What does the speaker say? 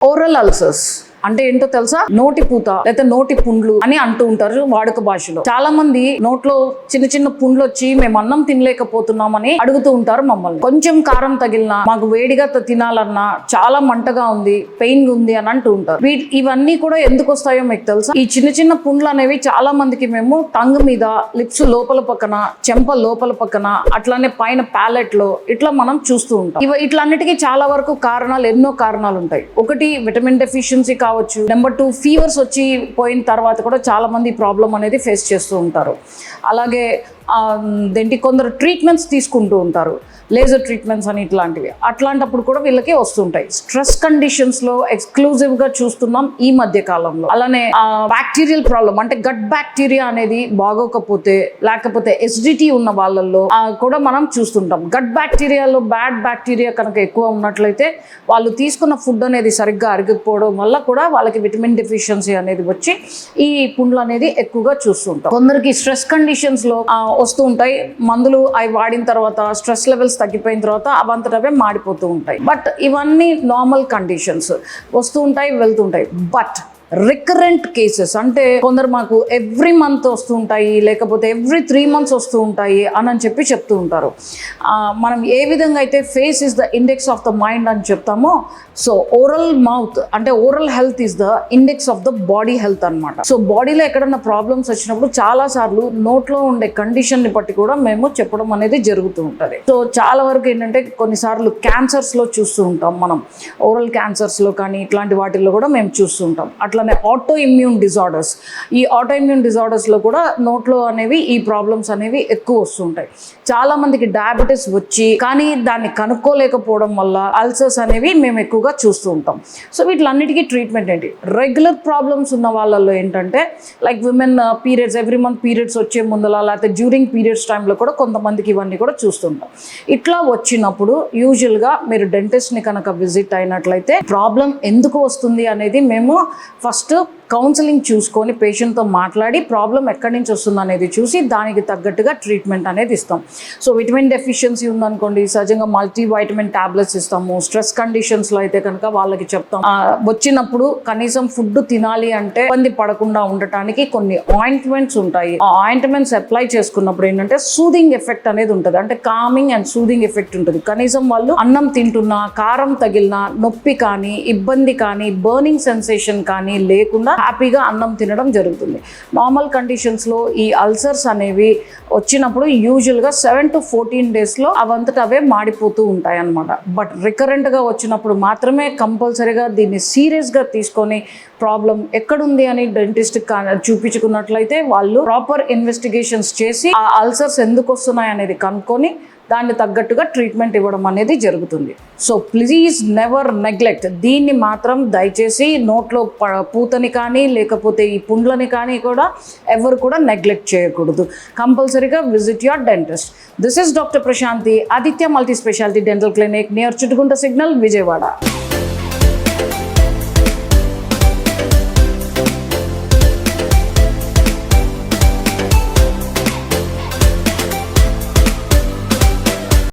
Oral ulcers అంటే ఏంటో తెలుసా? నోటి పూత లేకపోతే నోటి పుండ్లు అని అంటూ ఉంటారు వాడుక భాషలో. చాలా మంది నోట్లో చిన్న చిన్న పుండ్లు వచ్చి మేము అన్నం తినలేకపోతున్నామని అడుగుతూ ఉంటారు మమ్మల్ని. కొంచెం కారం తగిలినా మాకు వేడిగా తినాలన్నా చాలా మంటగా ఉంది పెయిన్ ఉంది అని అంటూ ఉంటారు. ఇవన్నీ కూడా ఎందుకు వస్తాయో మీకు తెలుసా? ఈ చిన్న చిన్న పుండ్లు అనేవి చాలా మందికి మేము టంగ్ మీద లిప్స్ లోపల పక్కన చెంప లోపల పక్కన అట్లానే పైన ప్యాలెట్లో ఇట్లా మనం చూస్తూ ఉంటాం. ఇవ ఇట్లన్నిటికీ చాలా వరకు కారణాలు ఎన్నో కారణాలు ఉంటాయి ఒకటి విటమిన్ డెఫిషియన్సీ కావచ్చు. నెంబర్ టూ ఫీవర్స్ వచ్చి పోయిన తర్వాత కూడా చాలామంది ప్రాబ్లం అనేది ఫేస్ చేస్తూ ఉంటారు. అలాగే దేంటి కొందరు ట్రీట్మెంట్స్ తీసుకుంటూ ఉంటారు. లేజర్ ట్రీట్మెంట్స్ అని ఇట్లాంటివి. అట్లాంటప్పుడు కూడా వీళ్ళకి వస్తుంటాయి. స్ట్రెస్ కండిషన్స్లో ఎక్స్క్లూజివ్గా చూస్తున్నాం ఈ మధ్య కాలంలో. అలానే బ్యాక్టీరియల్ ప్రాబ్లం అంటే గట్ బ్యాక్టీరియా అనేది బాగోకపోతే లేకపోతే ఎసిడిటీ ఉన్న వాళ్ళల్లో కూడా మనం చూస్తుంటాం. గట్ బ్యాక్టీరియాలో బ్యాడ్ బ్యాక్టీరియా కనుక ఎక్కువ ఉన్నట్లయితే వాళ్ళు తీసుకున్న ఫుడ్ అనేది సరిగ్గా అరిగిపోవడం వల్ల కూడా వాళ్ళకి విటమిన్ డెఫిషియన్సీ అనేది వచ్చి ఈ పుండ్లు అనేది ఎక్కువగా చూస్తుంటాం. కొందరికి స్ట్రెస్ కండిషన్స్లో వస్తూ ఉంటాయి. మందులు అవి వాడిన తర్వాత స్ట్రెస్ లెవెల్స్ తగ్గిపోయిన తర్వాత అవంతటవే మాడిపోతూ ఉంటాయి. బట్ ఇవన్నీ నార్మల్ కండిషన్స్ వస్తూ ఉంటాయి వెళ్తుంటాయి బట్ రికరెంట్ కేసెస్ అంటే కొందరు మాకు ఎవ్రీ మంత్ వస్తూ ఉంటాయి లేకపోతే ఎవ్రీ త్రీ మంత్స్ వస్తూ ఉంటాయి అని అని చెప్పి చెప్తూ ఉంటారు. మనం ఏ విధంగా అయితే face is the index of the mind అని చెప్తామో సో ఓరల్ మౌత్ అంటే oral health is the index of the body health అన్నమాట. సో బాడీలో ఎక్కడన్నా ప్రాబ్లమ్స్ వచ్చినప్పుడు చాలా సార్లు నోట్లో ఉండే కండిషన్ని బట్టి కూడా మేము చెప్పడం అనేది జరుగుతూ ఉంటుంది. సో చాలా వరకు ఏంటంటే కొన్నిసార్లు క్యాన్సర్స్లో చూస్తూ ఉంటాం మనం. ఓరల్ క్యాన్సర్స్లో కానీ ఇట్లాంటి వాటిల్లో కూడా మేము చూస్తూ ఉంటాం. అట్లా అట్లానే ఆటో ఇమ్యూన్ డిజార్డర్స్ ఈ ఆటో ఇమ్యూన్ డిజార్డర్స్లో కూడా నోట్లో అనేవి ఈ ప్రాబ్లమ్స్ అనేవి ఎక్కువ వస్తుంటాయి. చాలామందికి డయాబెటీస్ వచ్చి కానీ దాన్ని కనుక్కోలేకపోవడం వల్ల అల్సర్స్ అనేవి మేము ఎక్కువగా చూస్తూ ఉంటాం. సో వీటిలన్నిటికీ ట్రీట్మెంట్ ఏంటి? రెగ్యులర్ ప్రాబ్లమ్స్ ఉన్న వాళ్ళల్లో ఏంటంటే like women periods every month periods వచ్చే ముందల లేకపోతే డ్యూరింగ్ పీరియడ్స్ టైంలో కూడా కొంతమందికి ఇవన్నీ కూడా చూస్తుంటాం ఇట్లా వచ్చినప్పుడు యూజువల్గా మీరు డెంటిస్ట్ని కనుక విజిట్ అయినట్లయితే ప్రాబ్లం ఎందుకు వస్తుంది అనేది మేము first కౌన్సిలింగ్ చూసుకొని పేషెంట్తో మాట్లాడి ప్రాబ్లం ఎక్కడి నుంచి వస్తుంది అనేది చూసి దానికి తగ్గట్టుగా ట్రీట్మెంట్ అనేది ఇస్తాం. సో విటమిన్ డెఫిషియన్సీ ఉందనుకోండి సహజంగా మల్టీ వైటమిన్ టాబ్లెట్స్ ఇస్తాము స్ట్రెస్ కండిషన్స్లో అయితే కనుక వాళ్ళకి చెప్తాం. వచ్చినప్పుడు కనీసం ఫుడ్ తినాలి అంటే ఇబ్బంది పడకుండా ఉండటానికి కొన్ని ఆయింట్మెంట్స్ ఉంటాయి. ఆ ఆయింట్మెంట్స్ అప్లై చేసుకున్నప్పుడు ఏంటంటే సూదింగ్ ఎఫెక్ట్ అనేది ఉంటుంది. అంటే కామింగ్ అండ్ సూదింగ్ ఎఫెక్ట్ ఉంటుంది. కనీసం వాళ్ళు అన్నం తింటున్నా కారం తగిలినా నొప్పి కానీ ఇబ్బంది కానీ బర్నింగ్ సెన్సేషన్ కానీ లేకుండా హ్యాపీగా అన్నం తినడం జరుగుతుంది. నార్మల్ కండిషన్స్లో ఈ అల్సర్స్ అనేవి వచ్చినప్పుడు యూజువల్గా సెవెన్ టు ఫోర్టీన్ డేస్లో అవంతట అవే మాడిపోతూ ఉంటాయి అన్నమాట బట్ రికరెంట్గా వచ్చినప్పుడు మాత్రమే కంపల్సరీగా దీన్ని సీరియస్గా తీసుకొని ప్రాబ్లం ఎక్కడుంది అని డెంటిస్ట్ చూపించుకున్నట్లయితే వాళ్ళు ప్రాపర్ ఇన్వెస్టిగేషన్స్ చేసి ఆ అల్సర్స్ ఎందుకు వస్తున్నాయి అనేది కనుక్కొని దాన్ని తగ్గట్టుగా ట్రీట్మెంట్ ఇవ్వడం అనేది జరుగుతుంది. So please never neglect. దీన్ని మాత్రం దయచేసి నోట్లో ప- పూతని కానీ లేకపోతే ఈ పుండ్లని కానీ కూడా ఎవరు కూడా నెగ్లెక్ట్ చేయకూడదు. కంపల్సరీగా visit your dentist. This is doctor Prashanti Aditya multi speciality dental clinic near Chuttugunta signal Vijayawada.